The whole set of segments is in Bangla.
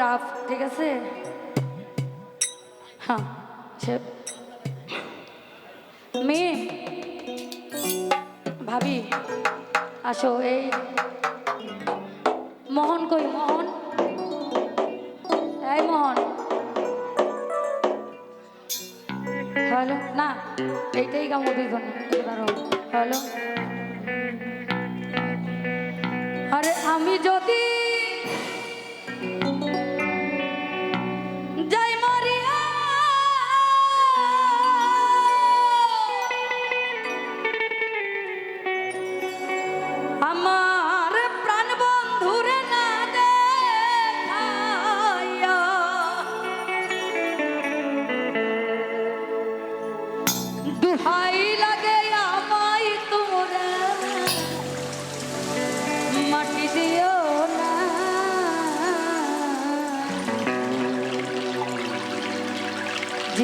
রাফ ঠিক আছে? হ্যাঁ মেয়ে, ভাবি, আসো, এই মোহন কই, মোহন? এই মোহন। হ্যালো, না, এইটাই গামো দুইজন দাঁড়ো হ্যালো। আরে আমি যদি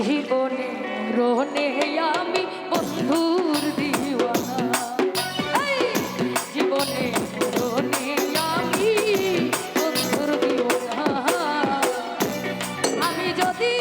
জীবনে রোনে আমি বন্ধুর দিওয়ানা। জীবনে রোনে আমি বন্ধুর দিওয়ানা। আমি যদি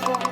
Thank you.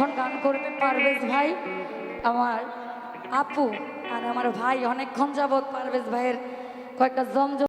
এখন গান করবে পারভেজ ভাই? আমার আপু আর আমার ভাই অনেকক্ষণ যাবৎ পারভেজ ভাইয়ের কয়েকটা জমজম